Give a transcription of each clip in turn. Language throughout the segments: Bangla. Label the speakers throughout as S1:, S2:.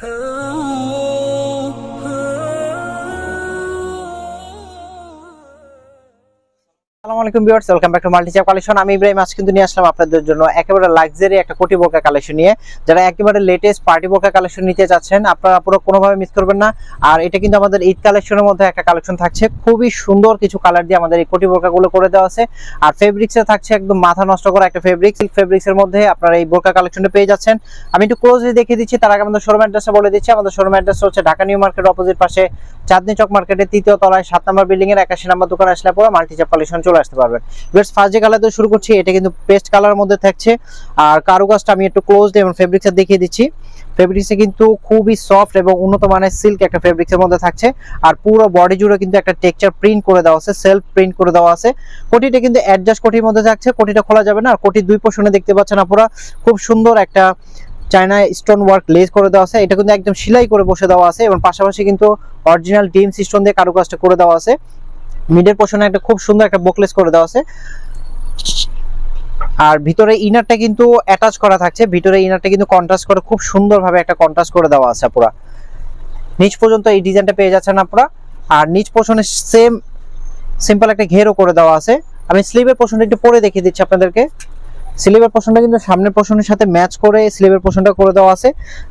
S1: Oh. আসসালামু আলাইকুম আমি ইব্রাহিম কিন্তু নিয়ে আসলাম আপনাদের জন্য একেবারে একটা কোটি নিয়ে। যারা একেবারে লেটেস্ট পার্টি বোরকা কালেকশন আপনারা মিস করবেন না। আর এটা কিন্তু আমাদের মধ্যে একটা কালেকশন থাকছে। খুবই সুন্দর কিছু কালার দিয়ে আমাদের এই কোটি বোরকা গুলো করে দেওয়া আছে। আর ফেব্রিক্সে থাকছে একদম মাথা নষ্ট করা একটা ফেব্রিক সিল্ক মধ্যে আপনারা এই বোরকা কালেকশনটা পেয়ে যাচ্ছেন। আমি একটু ক্লোজলি দেখিয়ে দিচ্ছি, তার আগে আমাদের শোরুম অ্যাড্রেসটা বলে দিচ্ছি। আমাদের শোরুম অ্যাড্রেস হচ্ছে ঢাকা নিউ মার্কেট অপোজিট পাশে চাঁদনি চক মার্কেটের তৃতীয় তলায় সাত নম্বর বিল্ডিং এর একাশি নম্বর দোকান আসলে পরে মাল্টিচাপ কালেকশন চলে আসতে পারবেন। বেশ ফার্স্ট যে কালার দিয়ে শুরু করছি, এটা কিন্তু পেস্ট কালার মধ্যে থাকছে। আর কারুকাজটা আমি একটু ক্লোজ এবং ফেব্রিক্সের দেখিয়ে দিচ্ছি। ফেব্রিক্সে কিন্তু খুবই সফট এবং উন্নত মানের সিল্ক একটা ফেব্রিক্সের মধ্যে থাকছে। আর পুরো বডি জুড়ে কিন্তু একটা টেক্সচার প্রিন্ট করে দেওয়া আছে সেলফ প্রিন্ট করে দেওয়া আছে। কোটিটা কিন্তু অ্যাডজাস্ট কোটির মধ্যে থাকছে, কোটিটা খোলা যাবে না। আর কোটির দুই পোর্শনে দেখতে পাচ্ছেন আপনারা খুব সুন্দর একটা চায়না স্টোন ওয়ার্ক লেস করে দেওয়া আছে। এটা কিন্তু একদম সেলাই করে বসে দেওয়া আছে এবং পাশাপাশি কিন্তু অরিজিনাল ডিম স্টোন দিয়ে কারুকাজটা করে দেওয়া আছে। মিডের পোর্শনে একটা খুব সুন্দর একটা বোকলেস করে দেওয়া আছে। আর ভিতরে ইনারটা কিন্তু অ্যাটাচ করা থাকছে, ভিতরে ইনারটা কিন্তু কন্ট্রাস্ট করে খুব সুন্দরভাবে একটা কন্ট্রাস্ট করে দেওয়া আছে পুরা। নিচ পর্যন্ত এই ডিজাইনটা পেয়ে যাচ্ছেন আপনারা। আর নিচ পোর্শনে সেম সিম্পল একটা ঘেরও করে দেওয়া আছে। আমি স্লিভের পোর্শনটা একটু পরে দেখিয়ে দিচ্ছি আপনাদেরকে। স্লিভের পোর্শনটা কিন্তু সামনের পোর্শনের সাথে ম্যাচ করে স্লিভের পোর্শনটা করে দেওয়া আছে।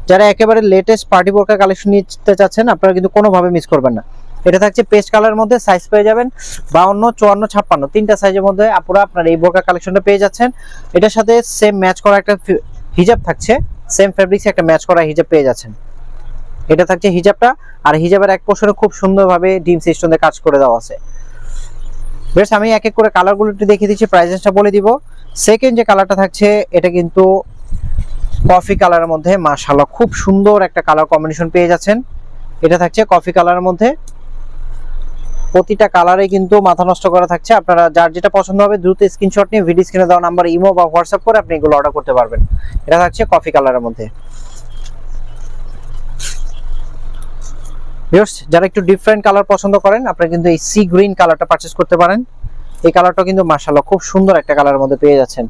S1: যারা একেবারে লেটেস্ট পার্টি বোরকা কালেকশন নিতে চাচ্ছেন, আপনারা কিন্তু কোনোভাবে মিস করবেন না। এটা থাকছে পেস্ট কালারের মধ্যে সাইজ পেয়ে যাবেন বাউন্ন, চুয়ান্ন, ছাপ্পান্ন। তিনটা সাইজের মধ্যে আপুরা আপনার এই বোরকা কালেকশনটা পেয়ে যাচ্ছেন। এটার সাথে সেম ম্যাচ করা একটা হিজাব থাকছে সেম ফেব্রিক্স একটা ম্যাচ করা হিজাব পেয়ে যাচ্ছেন। এটা থাকছে হিজাবটা আর হিজাবের এক পোর্শনে খুব সুন্দরভাবে ডিম সিস্টেম কাজ করে দেওয়া আছে। বেশ, আমি এক এক করে কালারগুলো একটু দেখিয়ে দিচ্ছি প্রাইসেসটা বলে দিব। সেকেন্ড যে কালারটা থাকছে, এটা কিন্তু কফি কালারের মধ্যে, মাশাআল্লাহ, খুব সুন্দর একটা কালার কম্বিনেশন পেয়ে যাচ্ছেন। এটা থাকছে কফি কালারের মধ্যে। প্রতিটা কালারে কিন্তু মাথা নষ্ট করা থাকছে। আপনারা যার যেটা পছন্দ হবে দ্রুত স্ক্রিনশট নিয়ে ভিডিও স্ক্রিনে দেওয়া নাম্বার ইমো বা হোয়াটসঅ্যাপ করে আপনি এগুলো অর্ডার করতে পারবেন। এটা থাকছে কফি কালারের মধ্যে। যারা একটু ডিফারেন্ট কালার পছন্দ করেন, আপনারা কিন্তু এই সি গ্রিন কালারটা পারচেজ করতে পারেন। এই কালারটা কিন্তু মাশাআল্লাহ খুব সুন্দর একটা কালারের মধ্যে পেয়ে যাচ্ছেন।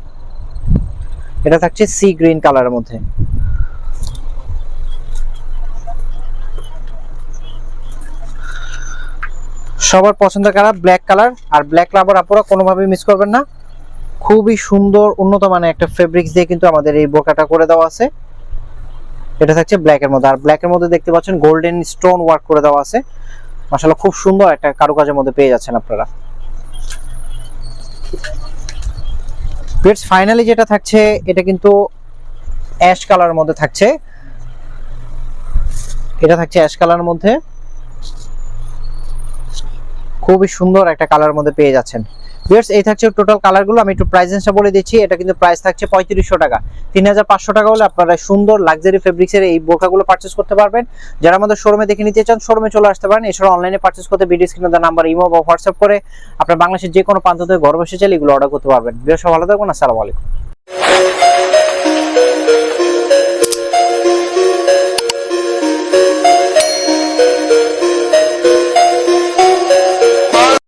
S1: এটা থাকছে সি গ্রিন কালারের মধ্যে। সবার পছন্দের কালার ব্ল্যাক কালার আর ব্ল্যাক লাভার আপনারা কোনোভাবে মিস করবেন না। খুবই সুন্দর, উন্নত মানের একটা ফেব্রিক্স দিয়ে কিন্তু আমাদের এই বোরকাটা করে দেওয়া আছে। এটা থাকছে ব্ল্যাক এর মধ্যে। আর ব্ল্যাক এর মধ্যে দেখতে পাচ্ছেন গোল্ডেন স্টোন ওয়ার্ক করে দেওয়া আছে। মাশাআল্লাহ খুব সুন্দর একটা কারুকাজের মধ্যে পেয়ে যাচ্ছেন আপনারা। ফাইনালি যেটা থাকছে, এটা কিন্তু অ্যাশ কালারের মধ্যে থাকছে। এটা থাকছে অ্যাশ কালারের মধ্যে। খুবই সুন্দর একটা কালার মধ্যে পেয়ে যাচ্ছেন। ভিউয়ার্স এই থাকছে টোটাল কালারগুলো আমি একটু প্রাইসেন্সটা বলে দিচ্ছি। এটা কিন্তু প্রাইস থাকছে পঁয়ত্রিশশো টাকা। তিন হাজার পাঁচশো টাকা হলে আপনারা সুন্দর লাক্সারি ফেব্রিক্সের এই বোরকাগুলো পারচেস করতে পারবেন। যারা আমাদের শোরুমে দেখে নিতে চান শোরুমে চলে আসতে পারেন। এছাড়া অনলাইনে পারচেস করতে ভিডিও স্ক্রিনে নাম্বার ইমো বা হোয়াটসঅ্যাপ করে আপনার বাংলাদেশের যে কোনো প্রান্ত থেকে ঘর বসে চাইলে এগুলো অর্ডার করতে পারবেন। ভিউয়ার্স ভালো থাকবেন। আসসালামু আলাইকুম।